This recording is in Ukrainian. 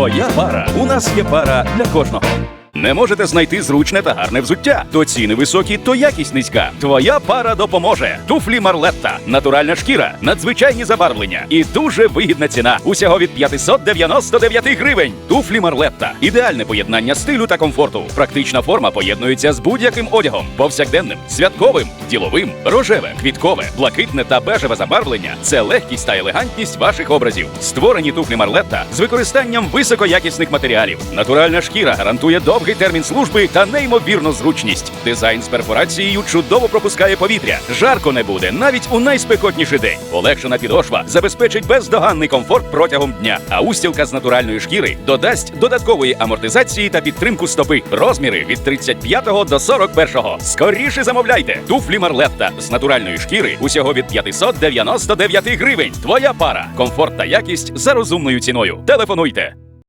Твоя пара. У нас є пара для кожного. Не можете знайти зручне та гарне взуття. То ціни високі, то якість низька. Твоя пара допоможе. Туфлі Марлетта, натуральна шкіра, надзвичайні забарвлення і дуже вигідна ціна. Усього від 599 гривень. Туфлі Марлетта. Ідеальне поєднання стилю та комфорту. Практична форма поєднується з будь-яким одягом, повсякденним, святковим, діловим, рожеве, квіткове, блакитне та бежеве забарвлення це легкість та елегантність ваших образів. Створені туфлі Марлетта з використанням високоякісних матеріалів. Натуральна шкіра гарантує довгий термін служби та неймовірну зручність. Дизайн з перфорацією чудово пропускає повітря. Жарко не буде навіть у найспекотніший день. Полегшена підошва забезпечить бездоганний комфорт протягом дня. А устілка з натуральної шкіри додасть додаткової амортизації та підтримку стопи. Розміри від 35 до 41. Скоріше замовляйте. Туфлі Марлетта з натуральної шкіри усього від 599 гривень. Твоя пара. Комфорт та якість за розумною ціною. Телефонуйте.